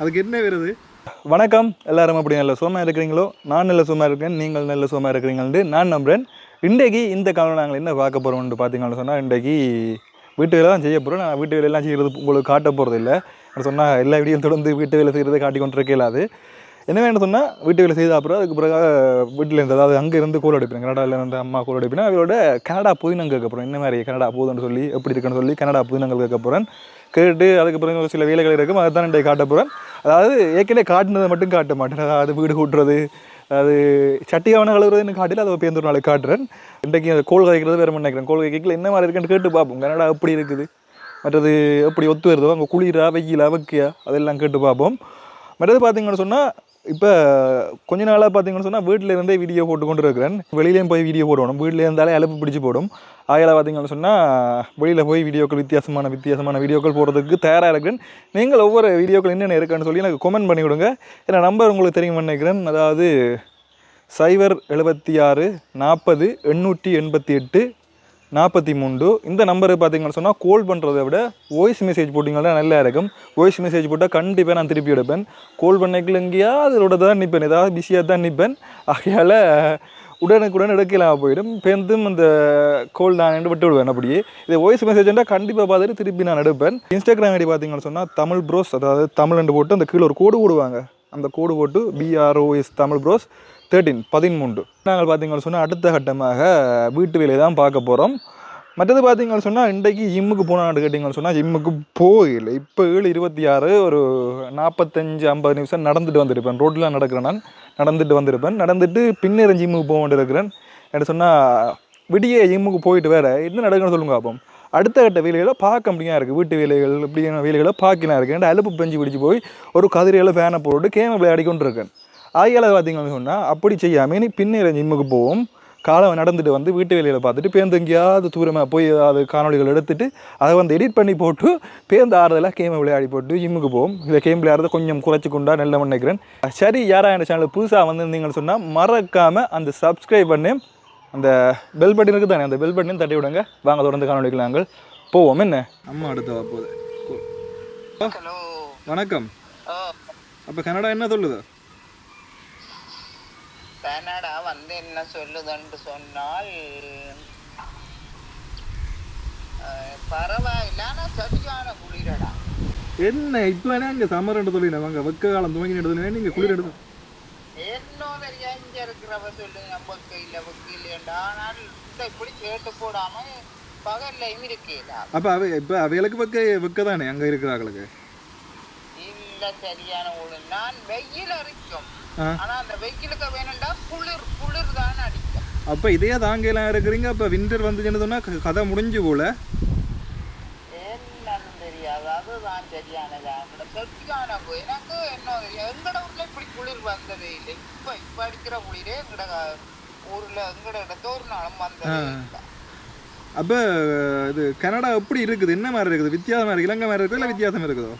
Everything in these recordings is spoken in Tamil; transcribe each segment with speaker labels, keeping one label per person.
Speaker 1: அதுக்கு என்ன வருது வணக்கம். எல்லாரும் அப்படி நல்ல சுகமாக இருக்கிறீங்களோ? நான் நல்ல சுகமாக இருக்கேன் நீங்கள் நல்ல சுகமாக இருக்கிறீங்கள்ட்டு நான் நம்புறேன். இன்றைக்கு இந்த காலம் நாங்கள் என்ன பார்க்க போகிறோம்னு பார்த்தீங்கன்னு சொன்னால் இன்றைக்கு வீட்டு வேலை தான் செய்ய போகிறோம் நான் வீட்டு வேலையெல்லாம் செய்கிறது உங்களுக்கு காட்ட போகிறது இல்லை. சொன்னால் எல்லா வீடியும் தொடர்ந்து வீட்டு வேலை செய்கிறது காட்டி கொண்டு இல்லாது என்ன வேணும் சொன்னால் வீட்டு வேலை செய்த அப்புறம் அதுக்கு பிறகு வீட்டில் இருந்து அதாவது அங்கே இருந்து கோல் அடிப்பேன். கனடாவில் இருந்து அம்மா கோல் அடிப்பேன் அவரோட கனடா புதினங்கள் கேட்க போகிறோம் என்ன மாதிரி கனடா போகுதுன்னு சொல்லி எப்படி இருக்குன்னு சொல்லி கனடா புதினங்கள் கேட்க போகிறேன் கேட்டு அதுக்கு பிறகு ஒரு சில வேலைகள் இருக்கும் அதை தான் காட்ட போகிறேன் அதாவது ஏற்கனவே காட்டினதை மட்டும் காட்ட மாட்டேன். அதாவது வீடு கூட்டுறது அது சட்டி கவனம் கழுவுறதுன்னு காட்டில அதை பேருந்து நாளைக்கு காட்டுறேன். இன்றைக்கு அந்த கோல் கதைக்கிறது வேறு நினைக்கிறேன் கோல் கதைக்கல என்ன மாதிரி இருக்குன்னு கேட்டு பார்ப்போம். கனடா எப்படி இருக்குது? மற்றது எப்படி ஒத்து வருதோ அங்கே குளிரா வெயிலா வெக்கையா அதெல்லாம் கேட்டு பார்ப்போம். மற்றது பார்த்தீங்கன்னு சொன்னால் இப்போ கொஞ்ச நாளாக பார்த்தீங்கன்னு சொன்னால் வீட்டில் இருந்தே வீடியோ போட்டு கொண்டு இருக்கிறேன் வெளியிலேயும் போய் வீடியோ போடணும். வீட்டில் இருந்தாலே அலுப்பு பிடிச்சி போடும். ஆகையால் பார்த்தீங்கன்னு சொன்னால் வெளியில் போய் வீடியோக்கள் வித்தியாசமான வித்தியாசமான வீடியோக்கள் போடுறதுக்கு தயாராக இருக்கிறேன் நீங்கள் ஒவ்வொரு வீடியோக்கள் என்னென்ன இருக்குன்னு சொல்லி எனக்கு கமெண்ட் பண்ணி விடுங்க ஏன்னா நம்பர் உங்களுக்கு தெரியும் நினைக்கிறேன். அதாவது சைபர் எழுபத்தி ஆறு நாற்பது எண்ணூற்றி எண்பத்தி எட்டு நாற்பத்தி மூன்று. இந்த நம்பரு பார்த்தீங்கன்னு சொன்னால் கால் பண்ணுறதை விட வாய்ஸ் மெசேஜ் போட்டிங்கன்னா நல்லா இருக்கும். வாய்ஸ் மெசேஜ் போட்டால் கண்டிப்பாக நான் திருப்பி எடுப்பேன். கால் பண்ணிக்கல எங்கேயாவது அதோட தான் நிற்பேன் ஏதாவது பிஸியாக தான் நிற்பேன் ஆகையால் உடனுக்குடன் எடுக்கலாம் போயிடும். பெருந்தும் அந்த கோல் நான் விட்டு விடுவேன் அப்படியே. இது வாய்ஸ் மெசேஜ்னா கண்டிப்பாக பார்த்துட்டு திருப்பி நான் எடுப்பேன். இன்ஸ்டாகிராம் ஐடி பார்த்தீங்கன்னு சொன்னால் தமிழ் ப்ரோஸ் அதாவது தமிழ் போட்டு அந்த கீழே ஒரு கோடு போடுவாங்க. அந்த கோடு போட்டு பிஆர்ஓஎஸ் தமிழ் ப்ரோஸ் தேர்ட்டீன் பதிமூன்று நாங்கள் பார்த்தீங்கன்னு சொன்னால் அடுத்த கட்டமாக வீட்டு வேலையை தான் பார்க்க போகிறோம் மற்றது பார்த்தீங்கன்னு சொன்னால் இன்றைக்கு ஜிம்முக்கு போனான்னு கேட்டிங்கன்னு சொன்னால் ஜிம்முக்கு போகல. இப்போ ஏழு இருபத்தி ஆறு ஒரு நாற்பத்தஞ்சு ஐம்பது நிமிஷம் நடந்துட்டு வந்திருப்பேன். ரோட்டில் நடக்கிறேன் நான் நடந்துட்டு வந்திருப்பேன். நடந்துட்டு பின்னேற ஜிம்முக்கு போக வேண்டியிருக்கிறேன் என்ன சொன்னால் விடிய ஜிம்முக்கு போயிட்டு வேறு என்ன நடக்குன்னு சொல்லுங்க பார்ப்போம் அடுத்த கட்ட வேலைகளை பார்க்க முடியாது இருக்குது வீட்டு வேலைகள் இப்படியான வேலைகளை பார்க்கலாம் இருக்குது அலுப்பு பெஞ்சு பிடிச்சி போய் ஒரு கதிரையில் ஃபேனை போட்டு கேமை விளையாடிக்கொண்டு இருக்கேன் ஆகையால் பார்த்தீங்கன்னு சொன்னால் அப்படி செய்யாமல் நீ பின்னேற ஜிம்முக்கு போவோம். காலம் நடந்துட்டு வந்து வீட்டு வேலையில் பார்த்துட்டு பேருந்து எங்கேயாவது தூரமாக போய் அது காணொலிகள் எடுத்துட்டு அதை வந்து எடிட் பண்ணி போட்டு பேருந்து ஆறுதலாக கேமை விளையாடி போட்டு ஜிம்முக்கு போவோம். இந்த கேம் விளையாடுறத கொஞ்சம் குறைச்சி கொண்டா நல்ல நினைக்கிறேன் சரி யாரா இந்த சேனல் புதுசாக வந்திருந்தீங்கன்னு சொன்னால் மறக்காமல் அந்த சப்ஸ்கிரைப் பண்ணி அந்த பெல் பட்டன் இருக்குது தானே அந்த பெல் பட்டனையும் தட்டி விடுங்க. வாங்க தொடர்ந்து காணொலிகள் நாங்கள் போவோம். என்ன? அம்மா அடுத்த போகுது
Speaker 2: ஹலோ
Speaker 1: வணக்கம். அப்போ கனடா என்ன சொல்லுது?
Speaker 2: கனடா வந்து என்ன சொல்லுதுன்னு சொன்னால் பரவாயில்ல. சரியான குளிரடா.
Speaker 1: என்ன இப்போ வேணா இங்கே சம்மர்ன்ற சொல்லி வாங்க வெக்க காலம் துவங்கி எடுத்து நீங்கள் குளிர் எடுத்து.
Speaker 2: என்ன பெரிய இங்க இருக்கிறவ சொல்லுங்க நமக்கு இல்ல வக்கு இல்லையண்டா. ஆனால் இப்படி கேட்டு போடாம பகல்லையும் இருக்கேல
Speaker 1: அப்போ அவ இப்போ அவைகளுக்கு வெக்க வெக்க தானே அங்கே இருக்கிறாங்களுக்கு
Speaker 2: இல்ல சரியான ஒளி நான் வெயில் அடிக்கும்
Speaker 1: ஆ.
Speaker 2: ஆனா அந்த வெயிலுக்கு வேணும்டா குளிர் குளிர் தான் அடிக்கும்.
Speaker 1: அப்போ இதையே தாங்கலாம் இருக்கிறீங்க. அப்போ வின்டர் வந்துச்சுன்னு சொன்னால் கதை முடிஞ்சு போல.
Speaker 2: என்னன்னு தெரியாது. அதுதான் சரியானது. சரியான கு- எனக்கு என்ன எங்கட ஊர்ல இப்படி குளிர் வந்ததே இல்லை. இப்ப இப்ப அடிக்கிற குளிரே எங்கட ஊர்ல எங்கட இடத்த ஒரு நாளும் வந்ததே இல்லை.
Speaker 1: அப்போ இது கனடா எப்படி இருக்குது? என்ன மாதிரி இருக்குது? வித்தியாசமாக இருக்குது? இலங்கை மாதிரி இருக்குதோ? இல்லை வித்தியாசம் இருக்குதோ?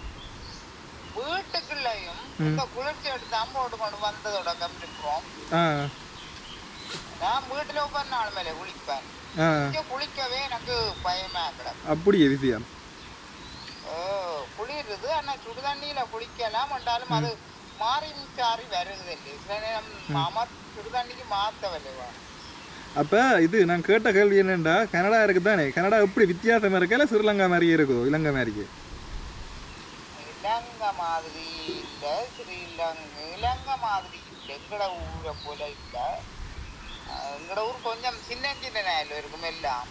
Speaker 2: கொண்டு வந்ததோட கம்மிருக்கிறோம்
Speaker 1: ஆ.
Speaker 2: நான் வீட்டுல ஒவ்வொரு நாள் மேல குளிப்பேன். குளிக்கவே எனக்கு பயமா கிடக்கு.
Speaker 1: அப்படியே விஷயம்
Speaker 2: ஓ குளிருது. ஆனா சுடுதண்ணியில குளிக்கலாம். என்றாலும் அது மாறி சாறி வருது. சில நேரம் மாமா சுடுதண்ணிக்கு மாத்தவில்லை.
Speaker 1: அப்போ இது நான் கேட்ட கேள்வி என்னென்னா கனடா இருக்குது தானே கனடா எப்படி வித்தியாசமாக இருக்கா? இல்லை ஸ்ரீலங்கா மாதிரியே இருக்குதோ இலங்கை மாதிரிக்கு
Speaker 2: இலங்கை மாதிரி இல்ல ஸ்ரீலங்கா இலங்கை மாதிரி இல்ல எங்கட ஊரை போல இல்ல. எங்கட ஊர் கொஞ்சம் சின்ன சின்ன நேரில் இருக்கும் எல்லாம்.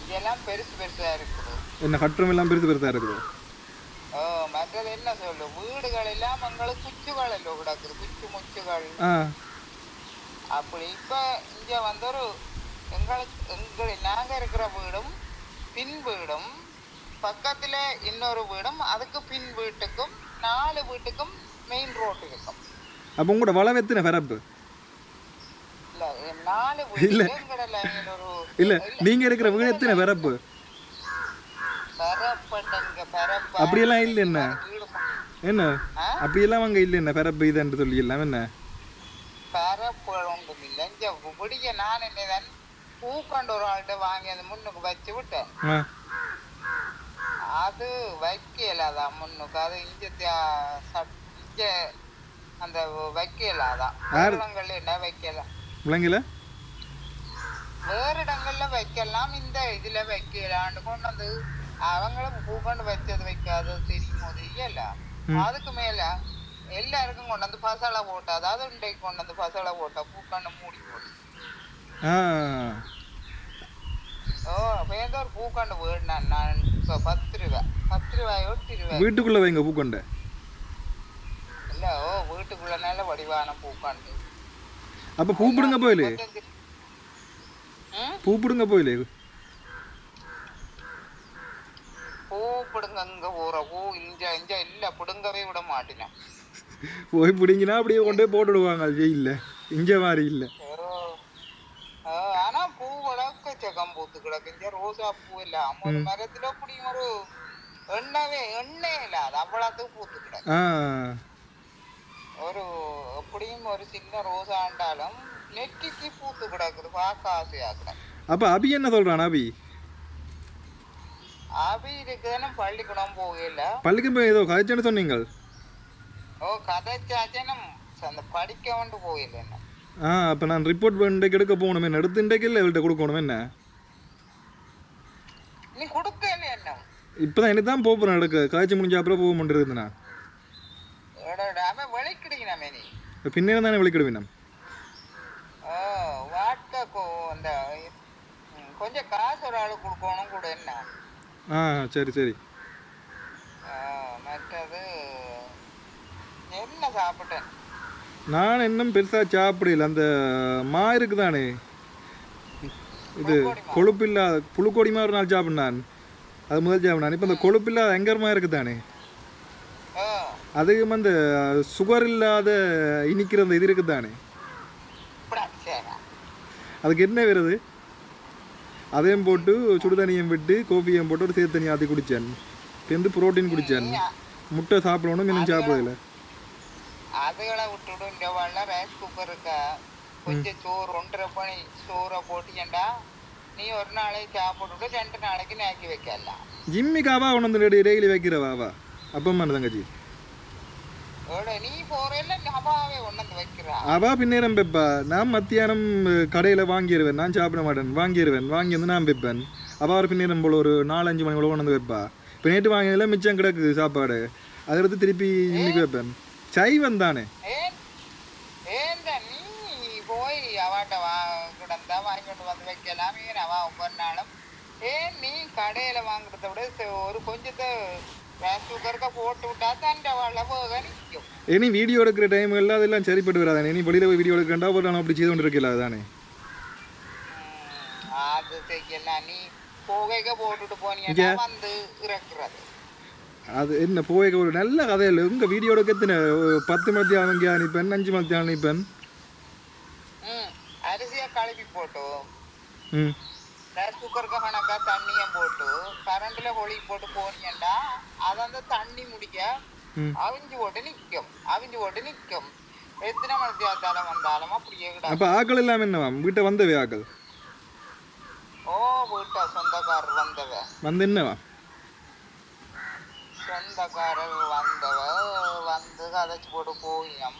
Speaker 2: இதெல்லாம் பெருசு பெருசா இருக்குது.
Speaker 1: என்ன கட்டுரம் எல்லாம் பெருசு பெருசாக இருக்குதோ?
Speaker 2: மற்றது என்ன சொல்லு? வீடுகள் எல்லாம் எங்களுக்கு குச்சுகள் எல்லாம் கிடக்குது. குச்சு முச்சுகள். அப்படி இப்ப இங்க வந்து ஒரு எங்களுக்கு எங்க நாங்க இருக்கிற வீடும் பின் வீடும் பக்கத்துல இன்னொரு வீடும் அதுக்கு பின் வீட்டுக்கும் நாலு வீட்டுக்கும் மெயின் ரோடு இருக்கும்.
Speaker 1: அப்போ உங்களோட வளம் எத்தனை பிறப்பு
Speaker 2: இல்ல நாலு
Speaker 1: இல்ல. நீங்கள் இருக்கிற வீடு எத்தனை
Speaker 2: பரப்ப
Speaker 1: அப்படியெல்லாம் இல்லை என்ன? என்ன? அப்படியெல்லாம் அங்கே இல்லை என்ன பிறப்பு இதுன்னு சொல்லி எல்லாம் என்ன?
Speaker 2: ஒன்றும் இல்லை இங்க பிடிக்க நான் என்னதான் பூக்கண்டு ஒரு ஆள்கிட்ட வாங்கி அந்த முன்னுக்கு வச்சு விட்டேன். அது வைக்கலாதான் முன்னுக்கு அது இங்க இங்க அந்த வைக்கலாதான் வேறு இடங்கள்ல என்ன வைக்கலாம்
Speaker 1: விளங்கல
Speaker 2: வேறு இடங்கள்ல வைக்கலாம் இந்த இதுல வைக்கலான்னு கொண்டு வந்து அவங்களும் கொண்டு வச்சது வைக்காது தெரியுமோ தெரியல அதுக்கு மேல எல்லாருக்கும் கொண்டு வந்து பசலை போட்டு அதாவது இன்றைக்கு கொண்டு வந்து பசலை போட்டா பூக்கண்டு மூடி போட்டு ஓ அப்ப ஏதோ ஒரு பூக்கண்டு வேடினான் நான் இப்போ பத்து ரூபாய் பத்து ரூபாயோ எட்டு ரூபாய்
Speaker 1: வீட்டுக்குள்ள வைங்க பூக்கொண்டை.
Speaker 2: இல்ல ஓ வீட்டுக்குள்ள நல்ல வடிவான பூக்கண்டு.
Speaker 1: அப்ப பூ பிடுங்க போயிலே.
Speaker 2: ம்?
Speaker 1: பூ பிடுங்க போயிலே.
Speaker 2: பூ பிடுங்க அங்க போற பூ இஞ்ச இஞ்ச இல்ல பிடுங்கவே விட மாட்டேன்
Speaker 1: போய் பிடிங்கினா அப்படியே கொண்டே போட்டுடுவாங்க அது வெயில்ல இங்க மாதிரி இல்லை
Speaker 2: ஓ ஆ, ஆனா பூ வளர்க்க சக்கம் பூத்து கிடக்கு இங்க ரோசா பூ இல்ல ஒரு மரத்துல அப்படியும் ஒரு எண்ணவே எண்ணெய் இல்ல அது அவ்வளவுக்கு பூத்து கிடக்கு ஒரு எப்படியும் ஒரு சின்ன ரோசாண்டாலும் நெற்றிக்கு பூத்து கிடக்குது பார்க்க ஆசையா கிடக்கு
Speaker 1: அப்ப அபி என்ன சொல்றான் அபி
Speaker 2: அபி இருக்குதுன்னு பள்ளிக்கூடம் போகல
Speaker 1: பள்ளிக்கு போய் ஏதோ கதைச்சேன்னு சொன்னீங்க
Speaker 2: ஓ கதைச்சாச்சனும் அந்த படிக்க வந்து போகல என்ன
Speaker 1: ஆ அப்ப நான் ரிப்போர்ட் இன்றைக்கு எடுக்க போகணும். எடுத்து இன்றைக்கு இல்லை இவள்கிட்ட கொடுக்கணும் என்ன?
Speaker 2: என்ன
Speaker 1: இப்பதான் எனக்கு தான் போகிறேன் எடுக்க காய்ச்சி முடிஞ்ச அப்புறம் போக முடியாது நான் பின்னே தானே விളിக்கிடுவேன் நான்
Speaker 2: கொஞ்சம் காசு ஒரு ஆளு கொடுக்கணும் கூட என்ன?
Speaker 1: ஆ சரி சரி.
Speaker 2: மற்றது என்ன சாப்பிட்டேன்?
Speaker 1: நான் இன்னும் பெருசா சாப்பிடல. அந்த மா இருக்குதானே? இது கொழுப்பு இல்லாத புழுக்கோடிமா ஒரு நாள் சாப்பிட்னான் அது முதல் சாப்பிட்னான் இப்போ இந்த கொழுப்பு இல்லாத எங்கரமா இருக்குதானே?
Speaker 2: ஓ
Speaker 1: அதுக்கு அந்த சுகர் இல்லாத இனிக்கிற அந்த இது இருக்குதானே? அதுக்கு என்ன வருது அதையும் போட்டு சுடுதண்ணியும் விட்டு கோபியும் போட்டு ஒரு சேர்த்து ஆற்றி குடித்தேன் இப்போ வந்து புரோட்டீன் குடித்தேன் முட்டை சாப்பிடணும் இன்னும் சாப்பிடல
Speaker 2: அதுகளை விட்டுடும் இந்த வாழ ரைஸ் குக்கர் இருக்கா? கொஞ்சம் சோறு ஒன்றரை பணி சோறை போட்டியண்டா நீ ஒரு நாளைக்கு சாப்பிட்டுட்டு ரெண்டு நாளைக்கு நேக்கி வைக்கலாம்
Speaker 1: ஜிம்மிக்காவா கொண்டு வந்து டெய்லி வைக்கிறவாவா அப்பம்மா தங்கச்சி? அவா பின்னேரம் பெப்பா நான் மத்தியானம் கடையில் வாங்கிடுவேன் நான் சாப்பிட மாட்டேன். வாங்கிடுவேன் வாங்கி வந்து நான் வைப்பேன். அவள் ஒரு பின்னேரம் போல் ஒரு நாலஞ்சு மணி போல கொண்டு வந்து வைப்பா. இப்போ நேற்று வாங்கினதில் மிச்சம் கிடக்குது சாப்பாடு. அதை எடுத்து திருப்பி இன்னைக்கு வைப்பேன். சைவம் தானே?
Speaker 2: போய் அவாட்ட வா கிடந்தா வாங்கிட்டு வந்து வைக்கலாம் அவா ஒவ்வொரு நாளும். ஏன் நீ கடையில வாங்குறத விட ஒரு கொஞ்சத்தை
Speaker 1: அதெல்லாம் சரிப்பட்டு வராதானே இனி வெளியில் போய் வீடியோ எடுக்கண்டா ஒரு நான் அப்படி செய்து கொண்டு இருக்கல தானே
Speaker 2: அது செய்யலாம். நீ போகைக்க போட்டுட்டு போனீங்கன்னா வந்து இறக்குறது.
Speaker 1: அது என்ன போய் ஒரு நல்ல கதையில் உங்கள் வீடியோ எடுக்க எத்தனை பத்து மத்தியானம் இங்கே அனுப்பேன் அஞ்சு மத்தியானம் அனுப்பேன்
Speaker 2: ம் அரிசியை கழுவி போட்டு
Speaker 1: ம்.
Speaker 2: குக்கருக்கு கணக்கா தண்ணியும் போட்டு கரண்ட்ல ஒளி போட்டு போனீங்கன்னா அது அந்த தண்ணி முடிக்க. அவிஞ்சு போட்டு நிற்கும் அவிஞ்சு போட்டு நிற்கும் எத்தனை மணி தேர்த்தாலும் வந்தாலும் அப்படியே கிடாது
Speaker 1: அப்போ ஆக்கள் இல்லாமல் என்னவா வீட்டை வந்தவே ஆக்கள்?
Speaker 2: ஓ வீட்டை சொந்தக்காரர் வந்தவ.
Speaker 1: வந்து என்னவா
Speaker 2: சொந்தக்காரர் வந்தவ வந்து கதைச்சு போட்டு போயினம்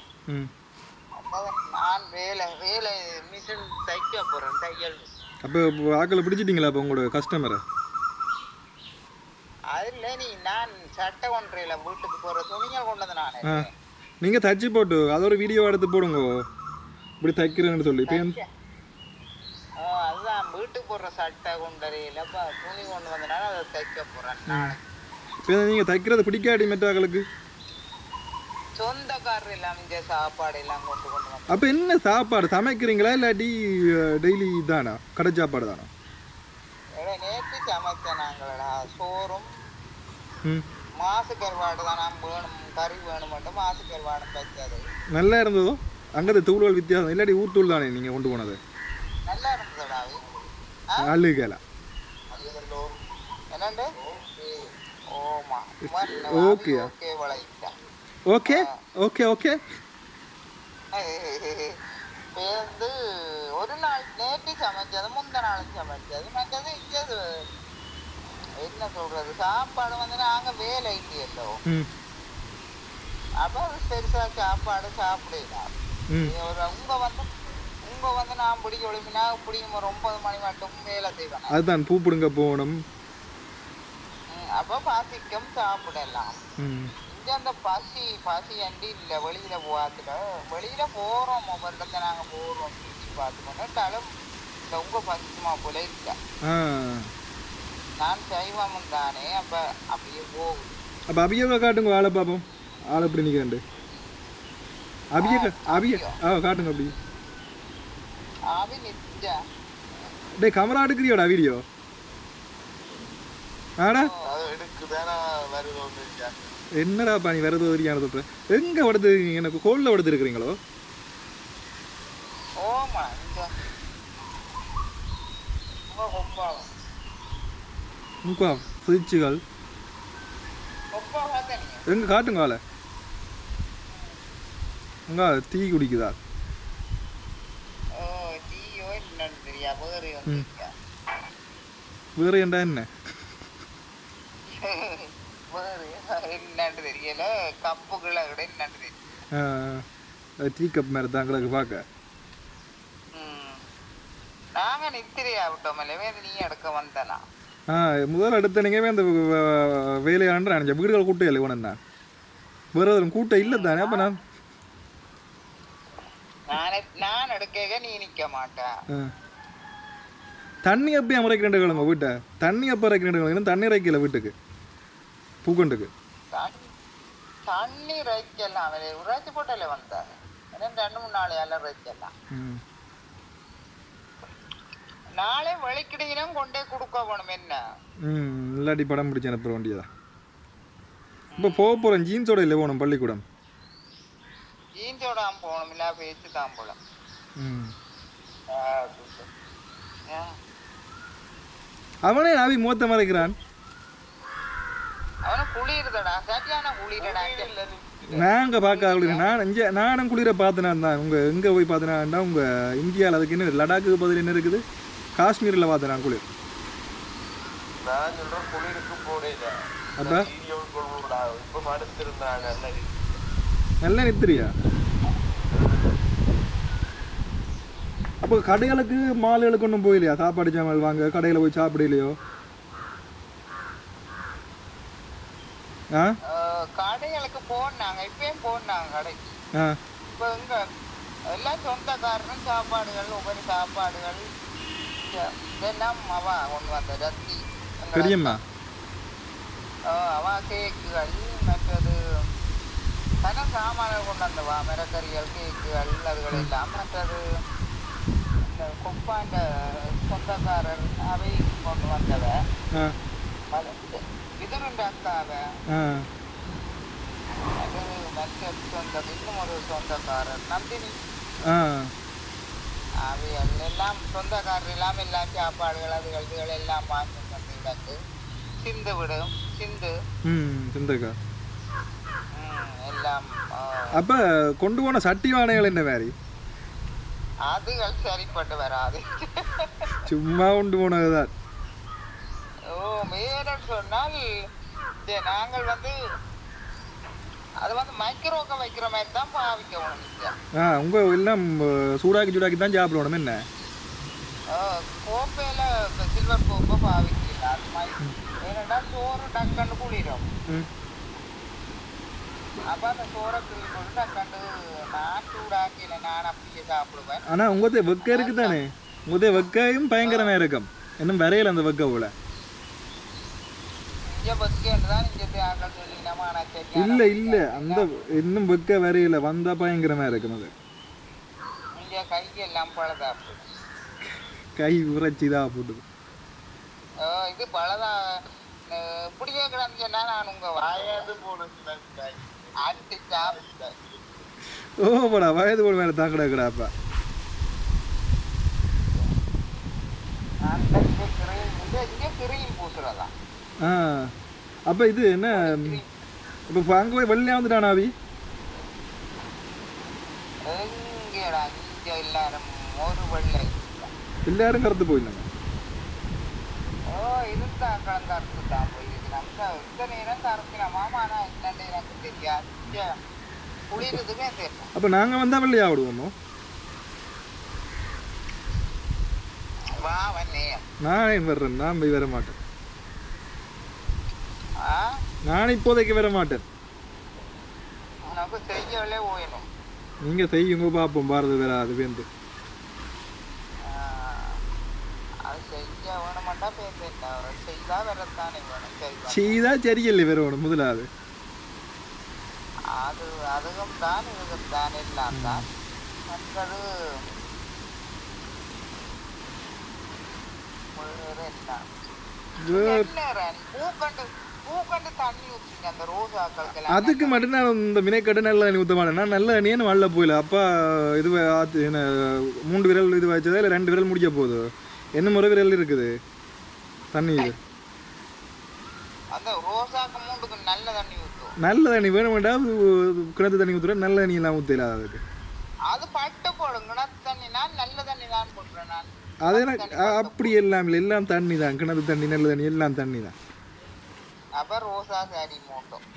Speaker 2: நான் வேலை வேலை மிஷின் தைக்க போறேன் தையல்.
Speaker 1: அப்போ ஆக்களை பிடிச்சிட்டிங்களா அப்போ உங்களோட கஸ்டமரை
Speaker 2: அதுல நீ நான் சட்டை ஒன்றையில வீட்டுக்கு போற துணிகள் கொண்டது நானே
Speaker 1: நீங்கள் தச்சு போட்டு அதை ஒரு வீடியோ எடுத்து போடுங்க. இப்படி தைக்கிறேன்னு சொல்லி
Speaker 2: அதுதான் வீட்டுக்கு போடுற சட்டை கொண்டறையில துணி கொண்டு வந்தனால அதை தைக்க போறேன் நாளைக்கு.
Speaker 1: இப்போ நீங்கள் தைக்கிறது பிடிக்காடி மெட்டாக்களுக்கு
Speaker 2: சொந்தக்காரர் எல்லாம் இந்த சாப்பாடு எல்லாம் கொண்டு கொண்டு வந்து.
Speaker 1: அப்போ என்ன சாப்பாடு? சமைக்கிறீங்களா இல்லாட்டி டெய்லி தானா கடை சாப்பாடு தானா?
Speaker 2: ஏடா, நேத்து சமைச்ச நாங்களடா சோறும் மாசு கருவாடு தான் வேணும் கறி வேணும் மட்டும் மாசு கருவாடு வச்சது
Speaker 1: நல்லா இருந்ததோ? அங்கே தூள்கள் வித்தியாசம். இல்லாட்டி ஊர் தூள் தானே நீங்கள் கொண்டு போனது?
Speaker 2: நல்லா இருந்ததுடா
Speaker 1: அழுகலா.
Speaker 2: என்னண்டு. ஓகே
Speaker 1: ஓகே ஓகே ஓகே
Speaker 2: வந்து ஒரு நாள் நேற்று சமைச்சது முந்த நாள் சமைச்சது மற்றது இங்கே என்ன சொல்றது சாப்பாடு வந்து நாங்க வேலை இல்லையല്ലോ
Speaker 1: ம்.
Speaker 2: அப்ப பெருசா சாப்பாடு சாப்பிடலாம் உங்க வந்து உங்க வந்து நான் பிடிக்க ஒழுங்கினா பிடிக்கும் ஒரு ஒன்பது மணி மட்டும் வேலை செய்வேன்?
Speaker 1: அதுதான் பூ பிடுங்க போகணும்.
Speaker 2: அப்ப பாசிக்கும் சாப்பிடலாம் இங்க அந்த பசி பசி அண்டி இல்ல வெளியில போகாதுல வெளியில போறோம் ஒவ்வொரு இடத்துல நாங்க போறோம் சுற்றி பார்த்துக்கொண்டாலும் இந்த உங்க பசிக்குமா போல இல்ல நான் சைவமும் தானே அப்ப அப்படியே போகுது
Speaker 1: அப்போ அபியவை காட்டுங்க ஆளை பார்ப்போம் ஆளை எப்படி நிற்கிறேன் அபிய அபிய ஆ காட்டுங்க அப்படி
Speaker 2: நிச்சா
Speaker 1: டேய் கமரா எடுக்கிறியோடா வீடியோ ஆடா என்னடாப்பா நீ வேற ஏதோ வரியான சொல்ற எங்க படுத்து எனக்கு கோல்ல படுத்து இருக்கிறீங்களோ முக்கா சுவிட்சுகள் எங்க காட்டுங்க ஆளை எங்க டீ குடிக்குதா
Speaker 2: வேறு
Speaker 1: என்ன
Speaker 2: வேறு என்னன்னு தெரியல. கப்புகளை விட என்னன்னு தெரியல.
Speaker 1: டீ கப் மாதிரி தாங்களுக்கு பார்க்க
Speaker 2: ம். நாங்க நித்திரையா விட்டோமல்லவே நீ எடுக்க வந்தனா.
Speaker 1: ஆ முதல் அடுத்த நீங்கவே அந்த வேலையாண்டு நினைச்சேன். வீடுகள் கூட்டம் இல்லை உனக்கு தான். வேற எதுவும் கூட்டம் இல்லை தானே அப்போ நான்?
Speaker 2: நானே நான் எடுக்க நீ நிக்க மாட்டா.
Speaker 1: ஆ. தண்ணி எப்பயும் முறைக்கிறேன் வீட்டை. தண்ணி இறக்கிறேன் இன்னும் தண்ணி இறைக்கல வீட்டுக்கு. பூக்கண்டுக்கு
Speaker 2: தண்ணி ரைக்கலாம் அவரை உரைச்சி போட்டாலே வந்தாங்க ரெண்டு மூணு நாள் எல்லாம் ரைக்கலாம்
Speaker 1: ம்.
Speaker 2: நாளே வெளிக்கிடையிலும் கொண்டே கொடுக்க வேணும் என்ன?
Speaker 1: ம் இல்லாட்டி படம் பிடிச்சி அனுப்புற வேண்டியதா? இப்போ போக போகிறேன் ஜீன்ஸோட இல்லை போகணும் பள்ளிக்கூடம்.
Speaker 2: ஜீன்ஸோட போகணும். இல்ல பேச்சு தான் போல.
Speaker 1: ம்.
Speaker 2: ஆ.
Speaker 1: அவனே ஆவி மூத்த மறைக்கிறான்
Speaker 2: அவனும் குளிருதடா சரியான குளிரடா
Speaker 1: நாங்கள் பார்க்க நான் இங்கே நானும் குளிர பார்த்தனா தான். உங்கள் எங்கே போய் பார்த்தனா உங்கள் இந்தியாவில் அதுக்கு என்ன லடாக்கு பதில் என்ன இருக்குது? காஷ்மீரில் பார்த்தேன் நான் குளிர் அப்போ? நல்லா நித்திரியா? அப்போ கடைகளுக்கு மாலுகளுக்கு ஒன்றும் போயிலையா சாப்பாடு சாமல் வாங்க கடையில் போய் சாப்பிடலையோ?
Speaker 2: கடைகளுக்கு போனாங்க. இப்பயும் போனாங்க கடைக்கு. இப்போ இங்க எல்லாம் சொந்தக்காரனும் சாப்பாடுகள் ஒவ்வொரு சாப்பாடுகள். இதெல்லாம் அவ கொண்டு வந்த ரத்தி எங்க
Speaker 1: பெரியம்மா?
Speaker 2: ஆ, அவ கேக்குகள் மற்றது பல சாமான்கள் கொண்டு வந்தவா. மிரக்கறிகள் கேக்குகள் அதுகள் எல்லாம். மற்றது இந்த கொப்பாண்ட சொந்தக்காரர் அவை கொண்டு வந்தவ.
Speaker 1: ஆ
Speaker 2: அவைகள் எல்லாம் சொந்தக்காரர் எல்லாம் எல்லா சாப்பாடுகள் அதுகள் இதுகள் எல்லாம் வாங்கி வந்து விடக்கு சிந்து விடும் சிந்து
Speaker 1: ம் சிந்தக்கா
Speaker 2: ம், எல்லாம் ஆ,
Speaker 1: அப்போ கொண்டு போன சட்டி வானைகள் என்ன மாதிரி
Speaker 2: அதுகள் சரிப்பட்டு வராது
Speaker 1: சும்மா கொண்டு போனது
Speaker 2: மேலும் சொன்னால் நாங்கள் வந்து அது வந்து மைக்ரோக்க வைக்கிற மாதிரி தான் பாவிக்கணும் நீங்க
Speaker 1: ஆ உங்கள் எல்லாம் சூடாக்கி சூடாக்கி தான் சாப்பிடணும் என்ன?
Speaker 2: கோப்பையில சில்வர் கோப்பை பாவிக்கல அது மாதிரி. ஏன்னா சோறு டக்குன்னு குளிரும் அப்ப அந்த சோறை கிளி போட்டு டக்குன்னு நான் சூடாக்கல நான் அப்படியே சாப்பிடுவேன்.
Speaker 1: ஆனால் உங்கள்கிட்ட வெக்க இருக்கு தானே உங்கள்கிட்ட வெக்கையும் பயங்கரமாக இருக்கும். இன்னும் வரையல அந்த வெக்க போல
Speaker 2: இங்க பஸ்கேண்டு தான் இங்க தேங்கள் சொல்லினமா நான் சரி
Speaker 1: இல்லை இல்லை. அந்த இன்னும் வெக்க வரையில வந்தால் பயங்கரமாக இருக்கும் அது. கை உரைச்சி தான் போட்டுது.
Speaker 2: இது பழதா இப்படியே கிடந்துச்சுன்னா நான் உங்க அடிச்சு சாப்பிட்டேன்
Speaker 1: ஓ போடா வயது போட மேலே தான் கிடக்குடாப்பா
Speaker 2: அந்த இங்க கிரீம் இந்த இங்க கிரீம் பூசுறதா?
Speaker 1: ஆ. அப்போ இது என்ன? இப்போ அங்கே போய் வெள்ளையா வந்துட்டானா அவி
Speaker 2: எல்லாரும்
Speaker 1: கருத்து போயிடலாங்க
Speaker 2: ஓ இருந்தாக்களும் கருத்து தான் போயிருக்கிறோம் இந்த இந்த நேரம் கருத்தினமாம் ஆனா என்னன்னு எனக்கு தெரியாது. குளிருதுமே தெரியும்
Speaker 1: அப்போ நாங்கள் வந்தால் வெள்ளையா விடுவோமோ
Speaker 2: வா வந்தேன்
Speaker 1: நான் வர்றேன். நான் போய் வர மாட்டேன் நான் இப்போதைக்கு வர மாட்டேன் நீங்கள் செய்யுங்க பார்ப்போம் பாரத வேண்டு.
Speaker 2: அது பேசிட்டா செய்தா
Speaker 1: சரியில்லை வரணும் முதலாவது.
Speaker 2: அது அதுவும் தான் இதுவும் தான் எல்லாம் தான். மற்றது வேற என்ன? பூக்கண்டு
Speaker 1: அதுக்கு மட்டும் நான் இந்த வினைக்கட்டு நல்ல தண்ணி ஊற்ற மாட்டேன். நல்ல தண்ணியே வரல போயில அப்பா இது என்ன மூன்று விரல் இது வச்சதா இல்லை ரெண்டு விரல் முடிக்க போகுது? என்ன முறை விரல் இருக்குது? தண்ணி இது.
Speaker 2: நல்ல தண்ணி
Speaker 1: தண்ணி வேணுமெண்டா கிணத்து தண்ணி ஊற்றுற நல்ல தண்ணி எல்லாம் ஊற்றல அதுக்கு.
Speaker 2: அது பட்டு தண்ணி நான் நல்ல தண்ணி தான் போடுறேன் நான்.
Speaker 1: அது அப்படி எல்லாம் இல்லை. எல்லாம் தண்ணி தான் கிணத்து தண்ணி நல்ல தண்ணி எல்லாம் தண்ணி தான்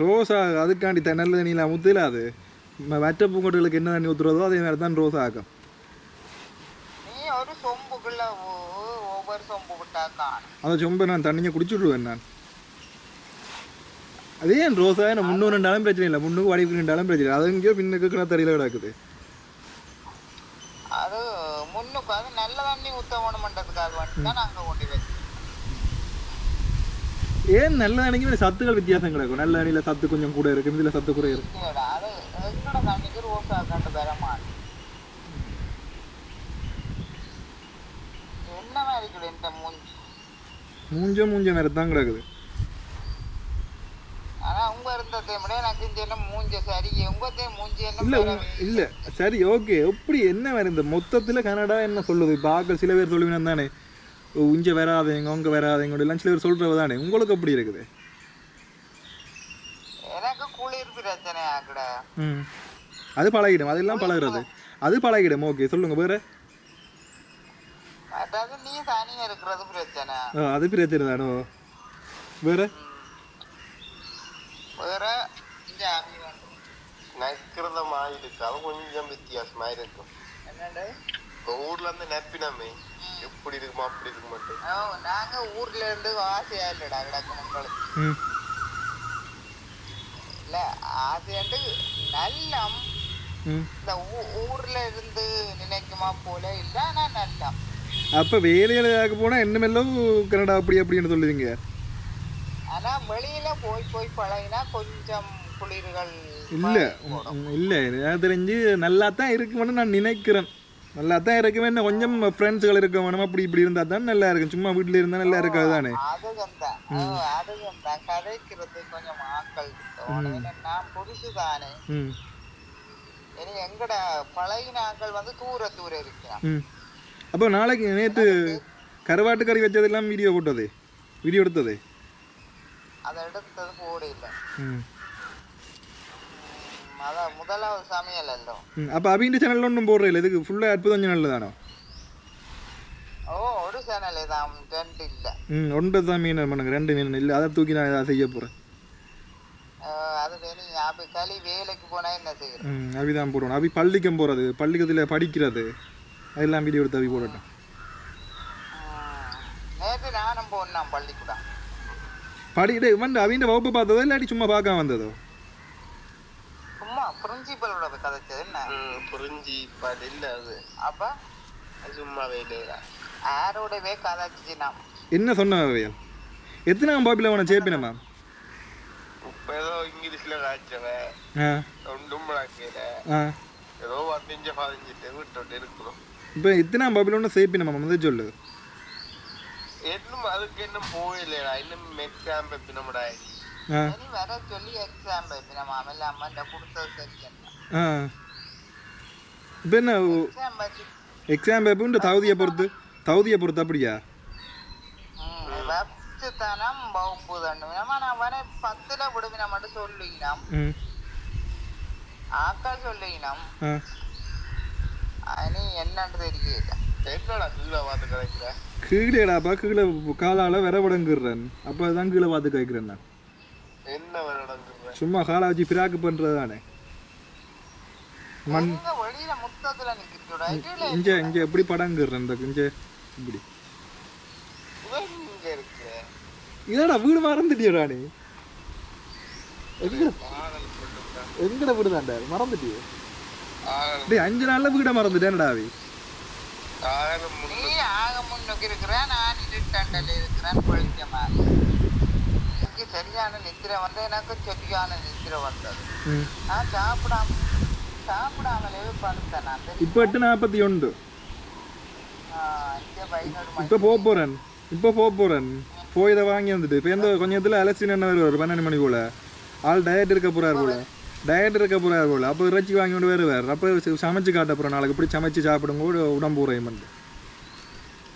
Speaker 2: ரோசா
Speaker 1: அதுக்காண்டி த நல்ல தண்ணி எல்லாம் ஊற்றல அது மற்ற பூங்கொட்டைகளுக்கு என்ன தண்ணி ஊற்றுறதோ அதே மாதிரி தான் ரோசா ஆக்கும் அந்த சொம்பை நான் தண்ணியை குடிச்சுடுவேன் நான். அதே ரோசா? நான் முந்நூறு ரெண்டாலும் பிரச்சனை இல்லை. முந்நூறு வடிவு ரெண்டாலும் பிரச்சனை இல்லை. அது எங்கேயோ பின்னுக்கு கிணத்தடியில் கிடக்குது.
Speaker 2: அது முன்னுக்கு அது நல்ல தண்ணி ஊத்த வேணுமன்றதுக்காக வேண்டி தான் நாங்க கொண்டு
Speaker 1: ஏன் நல்ல தண்ணிக்கு சத்துக்கள் வித்தியாசம் கிடக்கும்? நல்ல தண்ணியில் சத்து கொஞ்சம் கூட இருக்கும் இதில் சத்து கூட இருக்கும்
Speaker 2: மாதிரி மூஞ்சி?
Speaker 1: மூஞ்ச மாதிரி தான் கிடக்குது. இல்லை சரி ஓகே எப்படி என்ன வேறு இந்த மொத்தத்தில் கனடா என்ன சொல்லுது? ஆக்கள் சில பேர் சொல்லுவீங்க தானே. இங்கே வராதீங்க உங்க வராதீங்க எல்லாம் சில பேர் சொல்கிறவ தானே? உங்களுக்கு எப்படி இருக்குது?
Speaker 2: எனக்கு குளிர் பிரச்சனை ஆகுட
Speaker 1: ம். அது பழகிடும் அதெல்லாம் பழகுறது. அது பழகிடும் ஓகே சொல்லுங்க வேறு?
Speaker 2: அதாவது நீ தனியா இருக்கிறது பிரச்சனை.
Speaker 1: அது பிரச்சனை தானோ வேறு?
Speaker 2: வேற இந்த
Speaker 3: நக்கிறதமா இருக்கு அது கொஞ்சம் வித்தியாசமா இருக்கும்.
Speaker 2: என்னண்டு
Speaker 3: இப்போ ஊர்ல இருந்து நப்பினமே. எப்படி இருக்குமா அப்படி இருக்க மாட்டேன்
Speaker 2: ஓ, நாங்க ஊர்ல இருந்து ஆசையா இல்லடா கிடக்கு உங்களுக்கு.
Speaker 1: ம்.
Speaker 2: இல்ல ஆசையாண்டு நல்லம்.
Speaker 1: ம்.
Speaker 2: இந்த ஊ- ஊர்ல இருந்து நினைக்குமா போல இல்ல ஆனா நல்லம்.
Speaker 1: அப்போ வேலையிலாக போனால் என்னமெல்லாம் கனடா அப்படி அப்படின்னு சொல்லுவீங்க?
Speaker 2: ஆனா வெளியில போய் போய் பழகினா கொஞ்சம் குளிர்கள்
Speaker 1: இல்லை இல்லை. எனக்கு தெரிஞ்சு நல்லா தான் இருக்குமென்னு நான் நினைக்கிறேன். நல்லா தான் இருக்குமே. கொஞ்சம் ஃப்ரெண்ட்ஸுகள் இருக்க வேணும் அப்படி இப்படி இருந்தால் தான் நல்லா இருக்கும். சும்மா வீட்டில் இருந்தால் நல்லா இருக்காது தானே?
Speaker 2: கதைக்கிறது கொஞ்சம். ஏன்னா நான் புதுசு தானே. இனி எங்கட பழகின ஆக்கள் வந்து தூர தூர இருக்கிறான்
Speaker 1: ம். அப்போ நாளைக்கு நேற்று கருவாட்டு கறி வச்சதெல்லாம் வீடியோ போட்டதே? வீடியோ எடுத்ததே?
Speaker 2: அதை எடுத்தது போட இல்லை
Speaker 1: ம்.
Speaker 2: அதான் முதலாவது சமையல் அல்லோ
Speaker 1: ம் அப்போ அபின்ற சேனலில் ஒன்றும் போடுறதில்ல இதுக்கு ஃபுல்லாக அற்புதம் சேனலில் தானோ?
Speaker 2: ஓ ஒரு சேனல் தான் ரெண்டு இல்லை.
Speaker 1: ம் ஒன்று தான் மீன் பண்ணுங்க ரெண்டு மீன் இல்லை. அதை தூக்கி நான் இதை செய்ய போகிறேன்
Speaker 2: அது அப்படி களி வேலைக்கு போனா என்ன
Speaker 1: ம் அபி தான் போடுவோம் அபி பள்ளிக்கம் போகிறது பள்ளிக்கத்தில் படிக்கிறது. அதெல்லாம் வீடியோ எடுத்து அபி போடட்டும்.
Speaker 2: நேற்று நானும் போனேன் பள்ளிக்கூடம்.
Speaker 1: படிக்கிட்டே வந்து அவின்ற வகுப்பு பார்த்ததோ இல்லாட்டி சும்மா பார்க்க வந்ததோ?
Speaker 2: பிரின்சிபலோட போய் கதைச்சது என்ன?
Speaker 3: பாடு இல்ல அது.
Speaker 2: அப்ப?
Speaker 3: அது சும்மா வேலையா
Speaker 2: யாரோடவே கதைச்சு நான்
Speaker 1: என்ன சொன்ன அவையல் எத்தனாம் பாப்பில் சேப்பின மேம்
Speaker 3: இப்ப ஏதோ இங்கிலீஷ்ல காய்ச்சவன் ஒன்றும் முழக்கையில
Speaker 1: ஆ.
Speaker 3: ஏதோ பதினஞ்சு பதினஞ்சுட்டு விட்டு இருக்கிறோம்.
Speaker 1: இப்போ எத்தனாம் பாப்பில் ஒன்று சேப்பின மேம் வந்து சொல்லு.
Speaker 3: இன்னும் அதுக்கு இன்னும் போயில்லைடா இன்னும் எக்ஸாம் பெப்பினமுடா.
Speaker 1: ஆ.
Speaker 2: இனி வர சொல்லி எக்ஸாம் வைப்பின மாமல்ல அம்மா இந்த கொடுத்தது சரி என்ன. எக்ஸாம்
Speaker 1: பேப்பர் தகுதியை பொறுத்து தகுதியை பொறுத்து அப்படியா?
Speaker 2: விடுவின மட்டும் சொல்லுவினம்
Speaker 1: ம்.
Speaker 2: ஆக்கள் சொல்லுவினம்
Speaker 1: ஆ.
Speaker 2: இனி என்னன்னு தெரியல.
Speaker 3: என்னடா கீழே பார்த்து கிடைக்கிற
Speaker 1: கீழேடாப்பா கீழே காலால் விரவடங்குறேன் அப்போ தான் கீழே பார்த்து கேட்குறேன் நான் சும்மா காலை வச்சு பிராக்கு பண்ணுறது தானே மண் இங்கே இங்கே எப்படி படங்குறேன் இந்த இங்கே இப்படி. இதடா வீடு மறந்துட்டியோடா நீ. எங்கட வீடு தாண்டா? மறந்துட்டியோ. டேய் அஞ்சு நாளில் வீடை மறந்துட்டேன்டா அவி
Speaker 2: ஆக முன்னுக்கு இருக்கிறேன் நான் இருக்கிறேன் சரியான நித்திரை வந்து எனக்கு சரியான நித்திரை வந்தது. நான் சாப்பிடாம சாப்பிடாமலே படுத்தேன் நான்?
Speaker 1: இப்போ எட்டு நாற்பத்தி ஒன்று. இப்போ போக போகிறேன் இப்போ போக போகிறேன் போய் இதை வாங்கி வந்துட்டு இப்போ எந்த கொஞ்ச நேரத்தில் அலசின் என்ன வருவார் பன்னெண்டு மணி போல்? ஆள் டயட் இருக்க போகிறார் போல். டயட் இருக்க போகிறார் போல். அப்போ இறைச்சி வாங்கி கொண்டு வருவார். அப்போ சமைச்சு காட்ட போகிறோம் நாளைக்கு. இப்படி சமைச்சு சாப்பிடும்போது உடம்பு உரையும் வந்து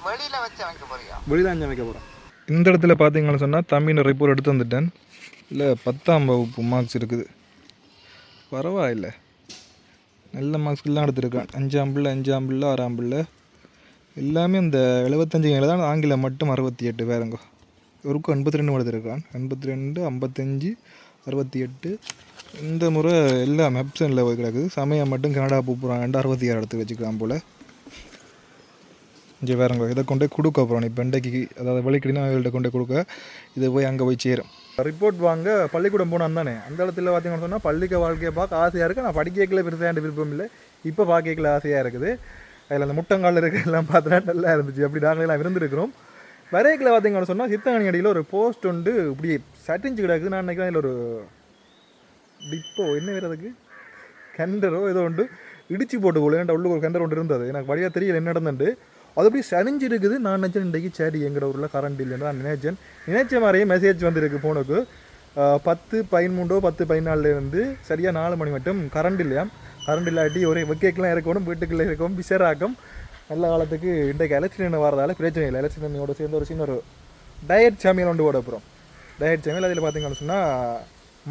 Speaker 2: வெளியில வச்சு வைக்க போறியா?
Speaker 1: வெளிதான் சமைக்க போகிறோம் இந்த இடத்துல பார்த்தீங்கன்னு சொன்னால் தம்பியின் ரிப்போர்ட் எடுத்து வந்துட்டேன். இல்லை பத்தாம் வகுப்பு மார்க்ஸ் இருக்குது. பரவாயில்ல. நல்ல மார்க்ஸ்லாம் எடுத்திருக்கான். அஞ்சாம் பிள்ளை அஞ்சாம் பிள்ளை ஆறாம் பிள்ளை. எல்லாமே இந்த எழுபத்தஞ்சு தான் ஆங்கிலம் மட்டும் அறுபத்தி எட்டு வேறங்க. ஒருக்கும் எண்பத்தி ரெண்டு எடுத்திருக்கான் எண்பத்தி ரெண்டு ஐம்பத்தஞ்சு அறுபத்தி எட்டு. இந்த முறை எல்லாம் மெப்சனில் கிடக்குது. சமயம் மட்டும் கனடா பூப்புறான் அறுபத்தி ஆறு எடுத்து வச்சுக்கலாம் போல். இங்கே வேறங்க இதை கொண்டு கொடுக்க அப்புறம் நீ பெண்டைக்கு அதாவது வழிக்கடினா அவங்கள்ட்ட கொண்டு கொடுக்க. இதை போய் அங்கே போய் சேரும். ரிப்போர்ட் வாங்க பள்ளிக்கூடம் போனான் தானே. அந்த இடத்துல பார்த்தீங்கன்னு சொன்னால் பள்ளிக்க வாழ்க்கையை பார்க்க ஆசையாக இருக்குது நான் படிக்கல பெருசாக விருப்பம் இல்லை. இப்போ பார்க்கல ஆசையாக இருக்குது. அதில் அந்த முட்டங்கால் இருக்க எல்லாம் பார்த்தா நல்லா இருந்துச்சு. அப்படி நாங்களெல்லாம் இருந்திருக்கிறோம். வரைக்கில் பார்த்தீங்கன்னு சொன்னால் சித்தங்கணி அடியில் ஒரு போஸ்ட் உண்டு. இப்படி சட்டிஞ்சு கிடக்குது. நான் நினைக்கிறேன் இதில் ஒரு டிப்போ என்ன வேறு அதுக்கு? கெண்டரோ ஏதோ உண்டு. இடிச்சு போட்டு போல. ஏன்னா உள்ளுக்கு ஒரு கெண்டர் ஒன்று இருந்தது. எனக்கு வழியாக தெரியல என்ன நடந்துட்டு அது அப்படி சரிஞ்சு நான் நினச்சேன் இன்றைக்கு சரி எங்கட ஊரில் கரண்ட் இல்லைன்னு நான் நினைச்சேன். நினைச்ச மாதிரியே மெசேஜ் வந்திருக்கு ஃபோனுக்கு பத்து பதிமூன்றோ பத்து பதினாலுலேருந்து சரியாக நாலு மணி மட்டும் கரண்ட் இல்லையா? கரண்ட் இல்லாட்டி ஒரே வெக்கேக்கெலாம் இருக்கணும் வீட்டுக்குள்ளே இருக்கவும் பிசராக்கும் நல்ல காலத்துக்கு இன்றைக்கு எலக்ட்ரின் வரதால பிரச்சனை இல்லை. எலக்ட்ரினோட சேர்ந்து ஒரு சின்ன ஒரு டயட் சமையல் ஒன்று ஓட போகிறோம் டயட் சமையல் அதில் பார்த்தீங்கன்னு சொன்னால்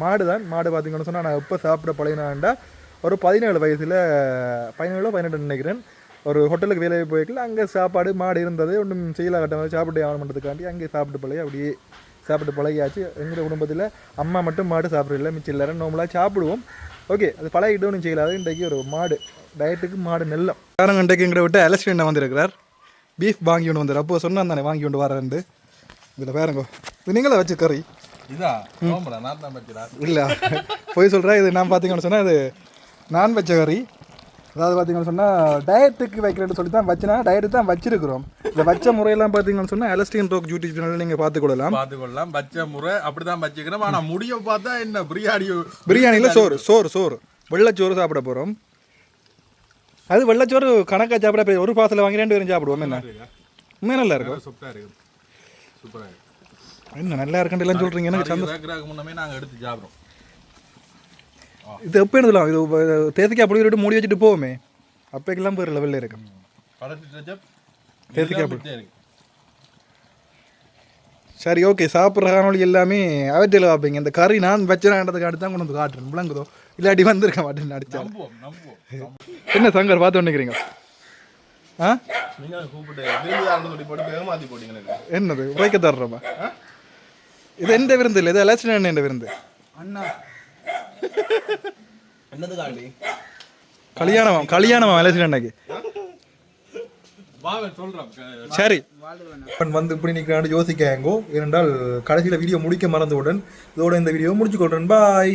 Speaker 1: மாடு தான். மாடு பார்த்தீங்கன்னு சொன்னால் நான் எப்போ சாப்பிட பழகினாண்டா ஒரு பதினேழு வயசில் பதினேழோ பதினெட்டு நினைக்கிறேன். ஒரு ஹோட்டலுக்கு வேலையை போய்க்கல அங்கே சாப்பாடு மாடு இருந்தது ஒன்றும் செய்யல கட்ட சாப்பிட்டு ஆகணுன்றதுக்காண்டி அங்கே சாப்பிட்டு பழகி அப்படியே சாப்பிட்டு பழகியாச்சு. எங்கள் குடும்பத்தில் அம்மா மட்டும் மாடு சாப்பிடல மிச்சம் எல்லாரும் நோம்பலாக சாப்பிடுவோம். ஓகே அது பழகிட்டு ஒன்றும் செய்யலாது இன்றைக்கு ஒரு மாடு டயட்டுக்கு மாடு நெல்லம். யாரும் இன்றைக்கு எங்கிட்ட விட்டு அலஸ்ட் என்ன வந்திருக்கிறார்? பீஃப் வாங்கி கொண்டு வந்தார். அப்போ சொன்னான் தானே வாங்கி கொண்டு வரேன்ட்டு இதில் வேறங்கோ இது நீங்களே வச்சு கறி?
Speaker 4: இதா? நோம்புடா நான் தான் வச்சுடா
Speaker 1: இல்லை. போய் சொல்கிறேன் இது நான் பார்த்தீங்கன்னு சொன்னால் இது நான் வச்ச கறி. அதாவது பார்த்தீங்கன்னு சொன்னால் டயட்டுக்கு வைக்கிறேன்னு சொல்லி தான் வச்சுனா டயட்டு தான் வச்சிருக்கிறோம். இந்த வச்ச முறையெல்லாம் பார்த்தீங்கன்னு சொன்னால் எலஸ்டின் ரோக் யூடியூப் சேனலில் நீங்கள் பார்த்துக்கொள்ளலாம்.
Speaker 4: பார்த்துக்கொள்ளலாம். பச்சை முறை அப்படிதான் வச்சுக்கிறோம் ஆனா முடிய பார்த்தா என்ன பிரியாணி
Speaker 1: பிரியாணியில் சோறு சோறு சோறு. வெள்ளச்சோறு சாப்பிட போகிறோம் அது வெள்ளச்சோறு கணக்காக சாப்பிட ஒரு பாசத்தில் வாங்கி ரெண்டு பேரும் சாப்பிடுவோம். என்ன? உண்மையாக நல்லா இருக்கும்
Speaker 4: சூப்பரா இருக்கு. சூப்பரா இருக்கு.
Speaker 1: என்ன நல்லா இருக்குன்னு எல்லாம் சொல்கிறீங்க எனக்கு சந்தோஷம்.
Speaker 4: முன்னமே நாங்க எடுத்து சாப்பிடுறோம்.
Speaker 1: இது எப்போ எழுதலாம் இது தேசிக்காய் அப்படி விட்டு மூடி வச்சுட்டு போவோமே. அப்போக்கெல்லாம் போகிற லெவலில் இருக்கும் அப்படி சரி ஓகே சாப்பிட்ற காணொலி எல்லாமே அவற்றில் பார்ப்பீங்க இந்த கறி நான் வச்சுறான்றதுக்காண்டி தான் கொண்டு வந்து காட்டுறேன். விளங்குதோ? இல்லாட்டி வந்திருக்க மாட்டேன் அடிச்சா என்ன சங்கர் பார்த்து நினைக்கிறீங்க ஆ? என்னது? உரைக்க தர்றோமா? இது எந்த விருந்து இல்லை? இது எலெக்ஷன் என்ன விருந்து.
Speaker 4: என்னது காண்டி
Speaker 1: கல்யாணமா கல்யாணமா
Speaker 4: வாங்க சொல்றோம்.
Speaker 1: சரி. வந்து இப்படி நிற்கிறான்னு யோசிக்காங்கோ ஏனென்றால் கடைசியில் வீடியோ முடிக்க மறந்தவுடன் இதோட இந்த வீடியோ முடிச்சு கொள்றேன் பாய்